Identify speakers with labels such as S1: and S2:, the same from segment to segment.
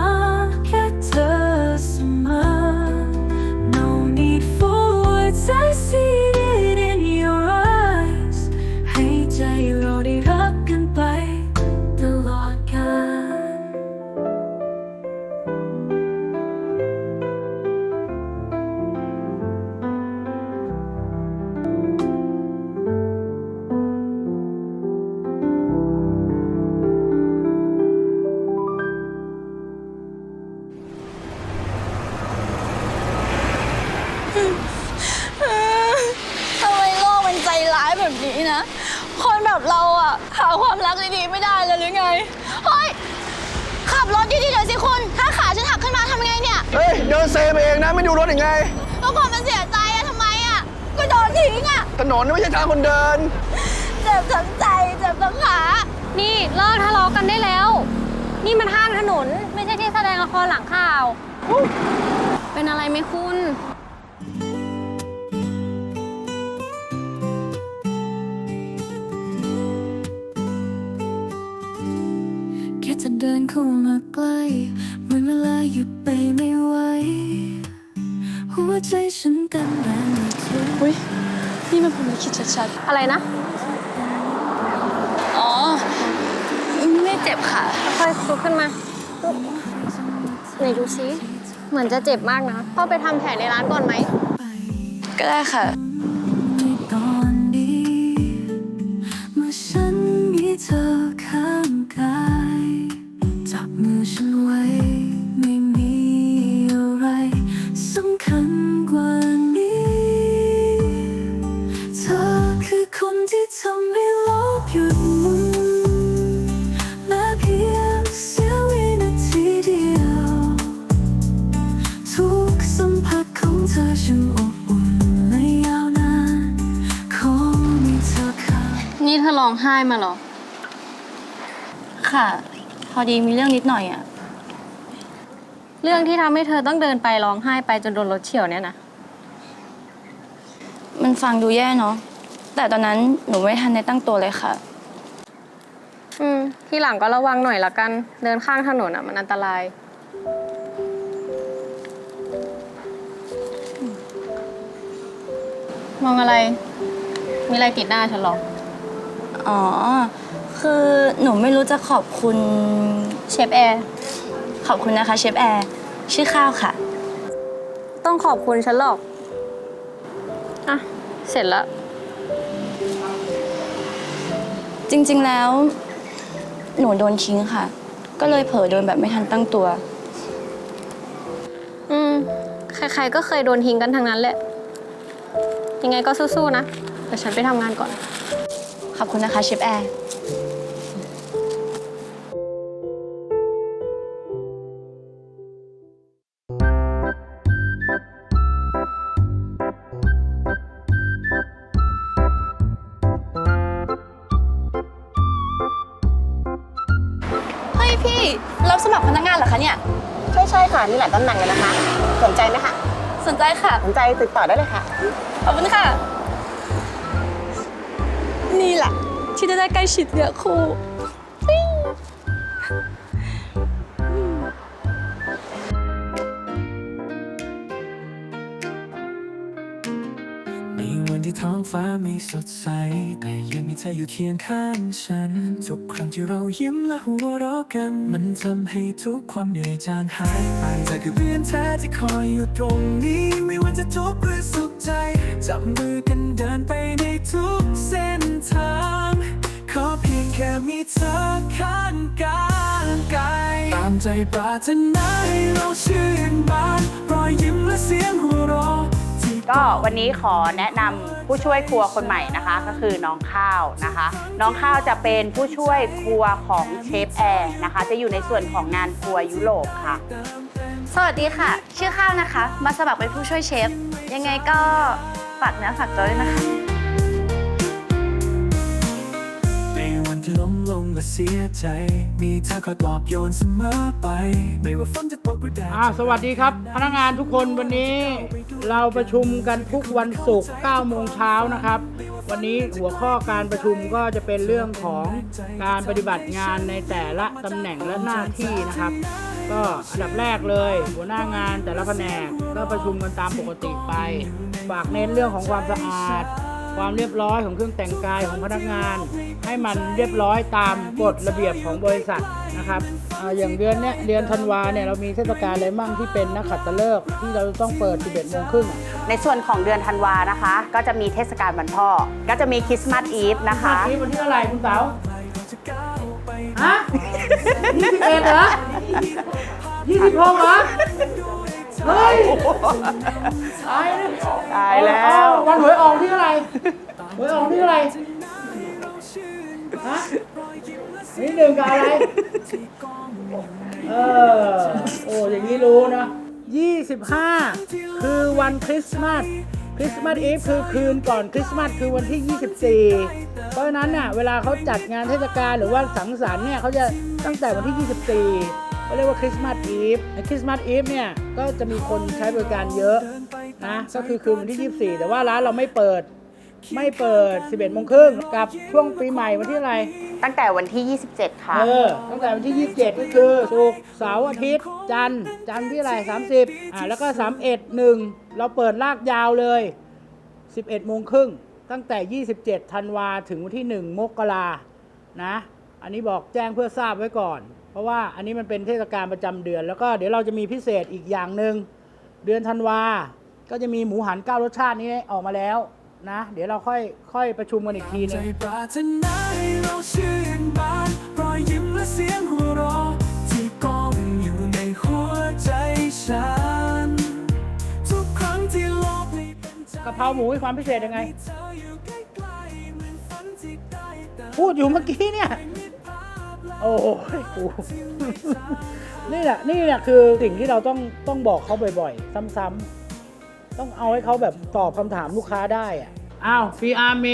S1: า หา
S2: ความรักดีๆไม่ได้เลยหรือไง เฮ้ย ขับรถดีๆหน่อยสิคุณ ถ้าขาฉันหักขึ้นมาทำไงเนี่ย
S3: เฮ้ย เดินเซไปเองนะ ไม่ดูรถยังไง
S2: แล้วคนมันเสียใจอะทำไมอะก็โดนทิ้งอะ
S3: ถนนไม่ใช่ทางคนเดิน
S2: เจ็บทั้งใจ เจ็บทั้งขา
S4: นี่เลิกทะเลาะกันได้แล้ว นี่มันห้างถนน ไม่ใช่ที่แสดงละครหลังข่าว เป็นอะไรไหมคุณ
S1: จะเดินเข้ามาใกล้เหมือนเวลาหยุดไปไม่ไหวหัวใจฉันเต้นแรงเหลือเกิน
S2: อุ้ยนี่มันผมลิขิตชัด
S4: อะไรนะ
S2: ๆอ๋อ ไม่เจ็บค่ะ
S4: ค่อยลุกขึ้นมาไหนดูซิ เหมือนจะเจ็บมากนะพ่อไปทำแผลในร้านก่อนไหม
S2: ก็ได้ค่ะ
S1: ธอร้อง
S4: ไห้มาเหรอ
S2: ค่ะ พอดีมีเรื่องนิดหน่อยอะ
S4: เรื่องที่ทำให้เธอต้องเดินไปร้องไห้ไปจนโดนรถเฉียวเนี่ยนะ
S2: มันฟังดูแย่เนาะ แต่ตอนนั้นหนูไม่ทันได้ตั้งตัวเลยค่ะ
S4: อืม ที่หลังก็ระวังหน่อยละกัน เดินข้างถนนอะมันอันตราย มองอะไร มีอะไรติดหน้าฉันเหรอ
S2: อ๋อ คือหนูไม่รู้จะขอบคุณ
S4: เชฟแอร์
S2: ขอบคุณนะคะเชฟแอร์ชื่อข้าวค่ะ
S4: ต้องขอบคุณฉันหรอก อะ เสร็จแล้ว
S2: จริงๆแล้ว หนูโดนทิ้งค่ะ ก็เลยเผลอโดนแบบไม่ทันตั้งตัว
S4: อืม ใครๆก็เคยโดนทิ้งกันทั้งนั้นแหละ ยังไงก็สู้ๆนะ แต่ฉันไปทำงานก่อน
S2: ขอบคุณนะคะเชฟแอร์ เฮ้ยพี่ รับสมัครพนักงานเหรอคะเนี่ย
S5: ใช่ใช่ค่ะ มีหลายตำแหน่งเลยนะคะ สนใจไหมคะ
S2: สนใจค่ะ
S5: สนใจติดต่อได้เลยค่ะ
S2: ขอบคุณค่ะ นี่แหละ ที่จะได้ใกล้ชิดเนื้อคู่
S1: องฟ้าไม่สดใส แต่ยังมีเธออยู่เคียงข้างฉัน ทุกครั้งที่เรายิ้มและหัวเราะกัน มันทำให้ทุกความเหนื่อยจางหายไปเธอคือเพื่อนแท้ที่คอยอยู่ตรงนี้ ไม่ว่าจะทุกข์หรือสุขใจ จับมือกันเดินไปในทุกเส้นทาง ขอเพียงแค่มีเธอข้างกายกายตามใจปรารถนาให้เราชื่นบาน รอยยิ้มและเสียงหัวเราะ
S5: ก็วันนี้ขอแนะนำผู้ช่วยครัวคนใหม่นะคะ ก็คือน้องข้าวนะคะ น้องข้าวจะเป็นผู้ช่วยครัวของเชฟแอร์นะคะ จะอยู่ในส่วนของงานครัวยุโรปค่ะ
S2: สวัสดีค่ะ ชื่อข้าวนะคะ มาสมัครเป็นผู้ช่วยเชฟ ยังไงก็ฝากเนื้อฝากตัวด้วยนะคะ
S1: วันที่ล้มลงและเสียใจ มีเธอคอยปลอบโยนเสมอไป ไม่ว่าฝนจะตกหรือแดด
S6: อ่าสวัสดีครับ พนักงานทุกคนวันนี้เราประชุมกันทุกวันศุกร์9โมงเช้านะครับ วันนี้หัวข้อการประชุมก็จะเป็นเรื่องของการปฏิบัติงานในแต่ละตำแหน่งและหน้าที่นะครับ ก็อันดับแรกเลย หัวหน้างานแต่ละแผนกก็ประชุมกันตามปกติไป ฝากเน้นเรื่องของความสะอาด ความเรียบร้อยของเครื่องแต่งกายของพนักงาน ให้มันเรียบร้อยตามกฎระเบียบของบริษัทนะครับอ่าอย่างเดือนเนี้ยเดือนธันวาเนี่ยเรามีเทศกาลอะไรมั่งที่เป็นนักขัตฤกษ์ที่เราต้องเปิด 11โมงครึ่ง
S5: ในส่วนของเดือนธันวานะคะ ก็จะมีเทศกาลวันพ่อ ก็จะมีคริสต์มาสอีฟนะคะ
S6: วันที่วันที่เท่าไหร่คุณเต๋าฮะยี่สิบเอ็ดเหรอยี่สิบหกเหรอ เฮ้ยตายแล้ว
S5: ตายแล้ว
S6: วันหวยออกที่เท่าไหร่หวยออกที่เท่าไหร่ฮะนี่หนึ่งกับอะไร เออ โอ้อย่างนี้รู้นะ25 คือวันคริสต์มาสคริสต์มาสอีฟคือคืนก่อนคริสต์มาสคือวันที่ 24 เพราะฉะนั้นเนี่ยเวลาเขาจัดงานเทศกาลหรือว่าสังสรรค์เนี่ยเขาจะตั้งแต่วันที่ 24 เขาเรียกว่าคริสต์มาสอีฟในคริสต์มาสอีฟเนี่ยก็จะมีคนใช้บริการเยอะนะก็คือคืนวันที่ 24 แต่ว่าร้านเราไม่เปิดไม่เปิด 11โมงครึ่งกับช่วงปีใหม่วันที่อะไร
S5: ตั้งแต่วันที่ 27 ค่ะ
S6: เออตั้งแต่วันที่ 27 ก็คือศุกร์เสาร์อาทิตย์ จันทร์จันทร์ที่อะไร 30อ่าแล้วก็ 31 1 เราเปิดลากยาวเลย 11โมงครึ่งตั้งแต่ 27 ธันวาถึงวันที่ 1 มกรานะ อันนี้บอกแจ้งเพื่อทราบไว้ก่อนเพ ราะว่าอันนี้มันเป็นเทศกาลประจำเดือน แล้วก็เดี๋ยวเราจะมีพิเศษอีกอย่างหนึ่งเดือนธันวา ก็จะมีหมูหันเก้ารสชาตินี้ออกมาแล้วนะ เดี๋ยวเราค่อยค่อยประชุมกันอีกทีหนึ
S1: ใจ
S6: ง
S1: ปรารถนาให้เราชื่นบานรอยยิ้มและเสียงหัวเราะที่กองอยู่ในหัวใจฉันทุกครั้งที่โลกนี้เป็นใจ
S6: กะเพราหมูมีความพิเศษยังไง
S1: เธออยู่ใกล้ๆเหมือนฝันที่ได้แต่
S6: พูดอยู่เมื่อกี้เนี่ย โอ้โหกูนี่แหละนี่แหละคือสิ่งที่เราต้องต้องบอกเขาบ่อยๆ ซ้ำๆ ต้องเอาให้เขาแบบตอบคำถามลูกค้าได้อะอ้าวฟีอาร์เม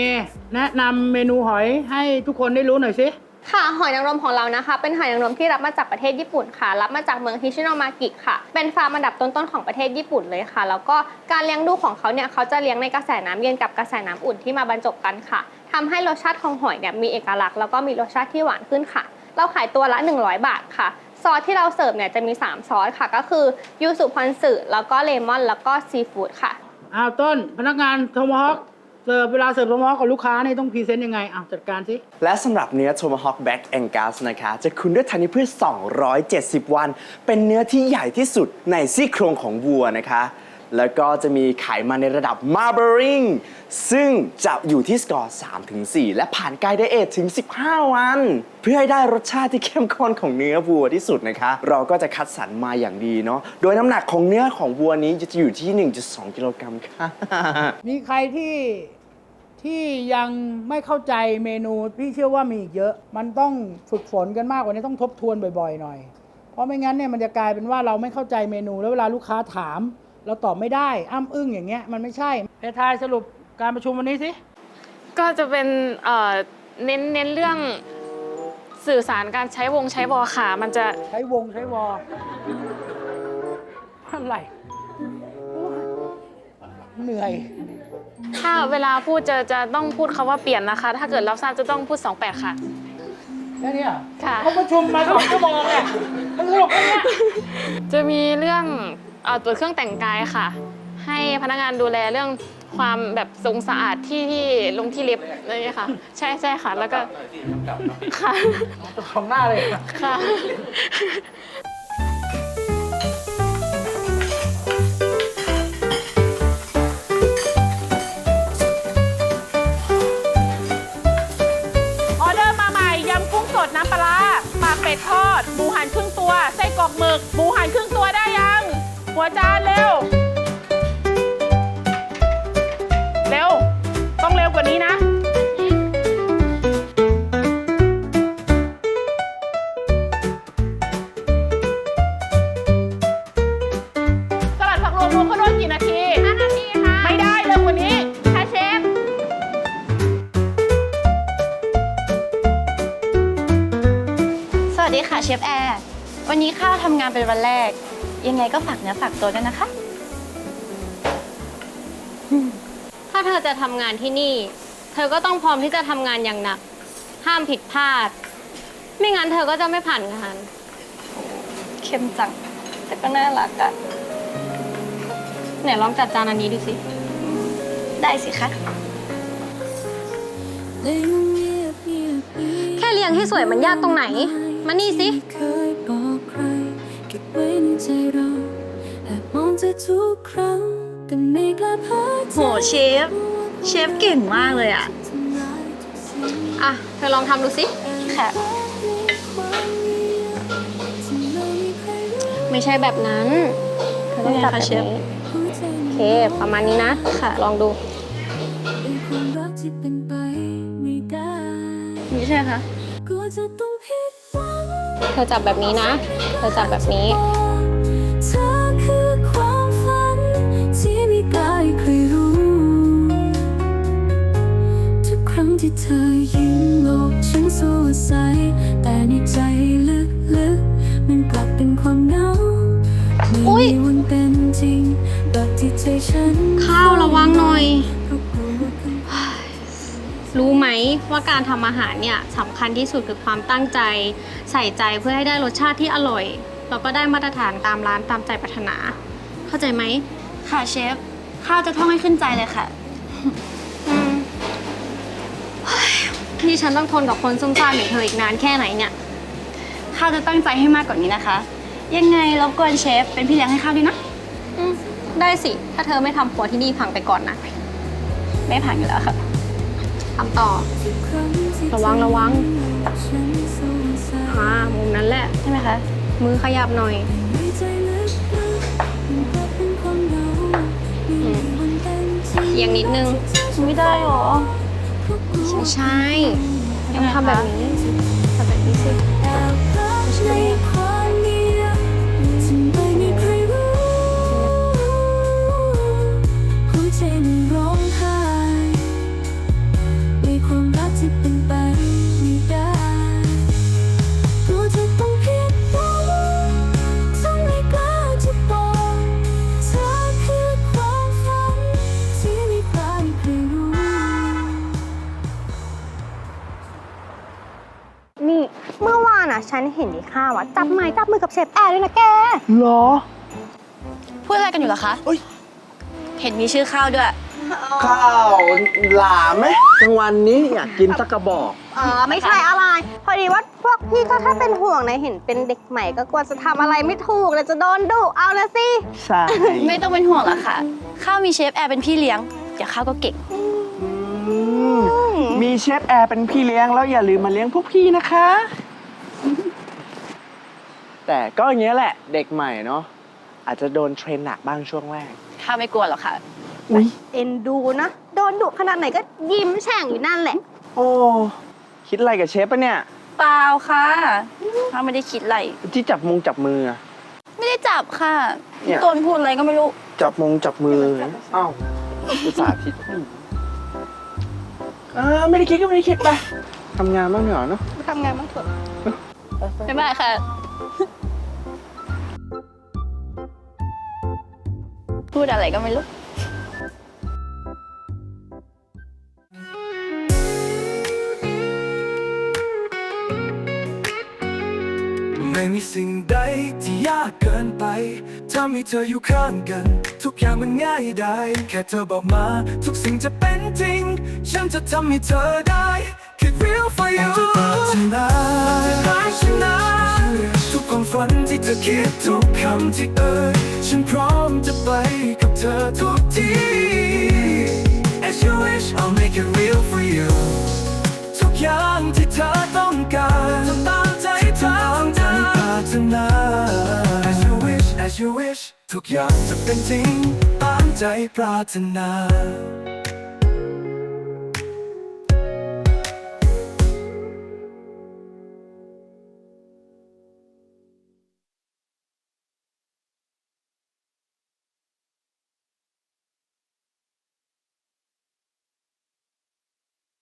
S6: แนะนำเมนูหอยให้ทุกคนได้รู้หน่อยสิ
S4: ค่ะหอยนางรมของเรานะคะ เป็นหอยนางรมที่รับมาจากประเทศญี่ปุ่นค่ะ รับมาจากเมืองฮิชิโนมากิค่ะ เป็นฟาร์มอันดับต้นๆของประเทศญี่ปุ่นเลยค่ะ แล้วก็การเลี้ยงดูของเขาเนี่ยเขาจะเลี้ยงในกระแสน้ำเย็นกับกระแสน้ำอุ่นที่มาบรรจบกันค่ะทำให้รสชาติของหอยเนี่ยมีเอกลักษณ์แล้วก็มีรสชาติที่หวานขึ้นค่ะ เราขายตัวละ 100 บาทค่ะ ซอสที่เราเสิร์ฟเนี่ยจะมี 3 ซอสค่ะ ก็คือยูสุพอนสึแล้วก็เลมอน แล้วก็ซีฟู้ดค่ะ
S6: อ้าวต้นพนักงานโทมฮอคเสิร์ฟเวลาเสิร์ฟโทมฮอคกับลูกค้าเนี่ยต้องพรีเซนต์ยังไงอ้าวจัดการสิ
S3: และสำหรับเนื้อ Tomahawk Back Angus นะคะ จะคุณด้วยธัญพืช 270 วัน เป็นเนื้อที่ใหญ่ที่สุดในซี่โครงของวัวนะคะ แล้วก็จะมีไขมันในระดับ Marbering ซึ่งจะอยู่ที่สกอร์3-4และผ่านการไดเอทถึง 15 วัน เพื่อให้ได้รสชาติที่เข้มข้นของเนื้อวัวที่สุดนะคะ เราก็จะคัดสรรมาอย่างดีเนาะโดยน้ำหนักของเนื้อของวัวนี้จะอยู่ที่ 1.2 กิโลกรัมค่ะ
S6: มีใครที่ที่ยังไม่เข้าใจเมนูพี่เชื่อว่ามีอีกเยอะ มันต้องฝึกฝนกันมากกว่านี้ต้องทบทวนบ่อยๆ หน่อย เพราะไม่งั้นเนี่ยมันจะกลายเป็นว่าเราไม่เข้าใจเมนูแล้วเวลาลูกค้าถาม เราตอบไม่ได้อ้ำอึ้งอย่างเงี้ยมันไม่ใช่เพทายสรุปการประชุมวันนี้สิ
S7: ก็จะเป็นเอ่อเน้นเน้นเรื่องสื่อสารการใช้วงใช้วอค่ะ มันจะ
S6: ใช้วงใช้วออะไรโอ้ยเหนื่อย
S7: ถ้าเวลาพูดจะจะต้องพูดคำว่าเปลี่ยนนะคะ ถ้าเกิดรับทราบจะต้องพูด 28 ค่ะ
S6: แค่เนี้ย
S7: ค่ะ
S6: เขาประชุมมาสองชั่วโมงเนี่ยมันสรุปแค่เนี้ย
S7: จะมีเรื่อง เอ่อตรวจเครื่องแต่งกายค่ะ ให้พนักงานดูแลเรื่องความแบบทรงสะอาดที่ที่ลงที่เล็บอะไรอย่างเงี้ยค่ะ ใช่ใช่ค่ะ แล้วก็ค่ะ
S6: ของหน้าเลย
S7: ค่ะ
S5: เชฟ
S2: แอร์วันนี้ข้าวทำงานเป็นวันแรก ยังไงก็ฝากเนื้อฝากตัวด้วยนะคะ
S4: ถ้าเธอจะทำงานที่นี่ เธอก็ต้องพร้อมที่จะทำงานอย่างหนัก ห้ามผิดพลาด ไม่งั้นเธอก็จะไม่ผ่านงาน
S2: เข้มจัง แต่ก็น่ารักอะ
S4: ไหนลองจัดจานอันนี้ดูสิ
S2: ได้สิคะ
S4: แค่เรียงให้สวยมันยากตรงไหน มานี่สิ
S8: เคยบอกใครเก็บไว้ในใจเราแอบมองเธอทุกครั้งแต่ไม่กล้าเผย
S2: โหเชฟ เชฟเก่งมากเลยอะ
S4: อะ เธอลองทำดูสิ
S2: ค่ะ
S4: ไม่ใช่แบบนั้นเธอต้องจัดแบบนี้โอเค ประมาณนี้นะ ค่ะ ลองดู
S8: เป็นความรักที่เป็นไปไม่ได้
S2: นี่ใช่ไหมคะ
S8: กลัวจะต้องผิดหวัง
S4: เธอจับแบบนี้นะ เธอจับแบบนี้
S8: เธอคือความฝันที่ไม่กล้าให้ใครรู้ทุกครั้งที่เธอยิ้มโลกฉันสดใสแต่ในใจลึกๆมันกลับเป็นความเหงา
S4: อุ๊
S8: ไม่
S4: ย
S8: มีวันเป็นจริงแบบที่ใจฉัน
S4: ข้าวระวังหน่อย
S8: รู้
S4: ไหมว่าการทำอาหารเนี่ยสำคัญที่สุดคือความตั้งใจ ใส่ใจเพื่อให้ได้รสชาติที่อร่อยแล้วก็ได้มาตรฐานตามร้านตามใจปรารถนา เข้าใจไหม
S2: ค่ะเชฟ ข้าวจะท่องให้ขึ้นใจเลยค่ะ
S4: อืมเฮ้ยนี่ฉันต้องทนกับคนซุ่มซ่ามอย่างเธออีกนานแค่ไหนเนี่ย
S2: ข้าวจะตั้งใจให้มากกว่านี้นะคะ ยังไงรบกวนเชฟ เป็นพี่เลี้ยงให้ข้าวด้วยนะ
S4: อืมได้สิ ถ้าเธอไม่ทำครัวที่นี่พังไปก่อนนะ
S2: ไม่ผ่านอยู่แล้วค่ะ
S4: ทำต่อ ระวังระวัง
S8: ฉันสงสัย
S4: อ่ามุมนั้นแหละ
S2: ใช่ไหมคะ
S4: มือขยับหน่อย
S8: ในใจลึกๆมันกลับเป็นความเหงาไม่มีวันเป็นจริง
S4: เอียงนิดนึง
S2: ไม่ได้หรอ
S4: ไม่ใช่ต้องทำแบบนี้ทำแบบนี้สิ
S8: เห็นใน
S4: ข้าวอะจับไม้จับมือกับเชฟแอร์ด้วยนะแก
S3: เหรอ
S2: พูดอะไรกันอยู่เหรอคะ
S3: เอ้ย
S2: เห็นมีชื่อข้าวด้วย
S3: ข้าวหลามไหมกลางวันนี้อยากกินสักกระบอก
S4: อ๋อไม่ใช่อะไร พอดีว่าพวกพี่ก็แค่เป็นห่วงนะเห็นเป็นเด็กใหม่ก็กลัวจะทำอะไรไม่ถูกเลยจะโดนดุเอานะสิ
S3: ใช่
S2: ไม่ต้องเป็นห่วงหรอกค่ะ ข้าวมีเชฟแอร์เป็นพี่เลี้ยง เดี๋ยวข้าวก็เก่ง
S3: อืมมีเชฟแอร์เป็นพี่เลี้ยงแล้วอย่าลืมมาเลี้ยงพวกพี่นะคะ แต่ก็อย่างเงี้ยแหละเด็กใหม่เนาะอาจจะโดนเทรนหนักบ้างช่วงแรก
S2: ข้าวไม่กลัวหรอกค่ะ
S3: อุ้ย
S4: เอ็นดูนะ โดนดุขนาดไหนก็ยิ้มแฉ่งอยู่นั่นแหละ
S3: โอ้คิดอะไรกับเชฟปะเนี่ย
S2: เปล่าค่ะข้าวไม่ได้คิดอะไร
S3: ที่จับมงจับมืออะ
S2: ไม่ได้จับค่ะ
S3: เนี่ย
S2: ต้นพูดอะไรก็ไม่รู้
S3: จับมงจับมืออ้าวอุตส่าห์คิดอ่าไม่ได้คิดก็ไม่ได้คิดไปทำงานบ้างเหรอเนาะ
S4: ทำงานบ้างเถอะ
S2: บ๊ายบายค่ะ พูดอะไรก็ไม่รู้
S1: ไม่มีสิ่งใดที่ยากเกินไปถ้ามีเธออยู่ข้างกัน ทุกอย่างมันง่ายได้ แค่เธอบอกมา ทุกสิ่งจะเป็นจริง ฉันจะทำให้เธอได้ Keep real for you จะปรารถนารักฉันนะทุกความฝันที่เธอคิดทุกคำที่เอ่ยฉันพร้อมจะไปกับเธอทุกที่ As you wish I'll make it real for you ทุกอย่างที่เธอ ทุกอย่างจะเป็นจริงตามใจปรารถนา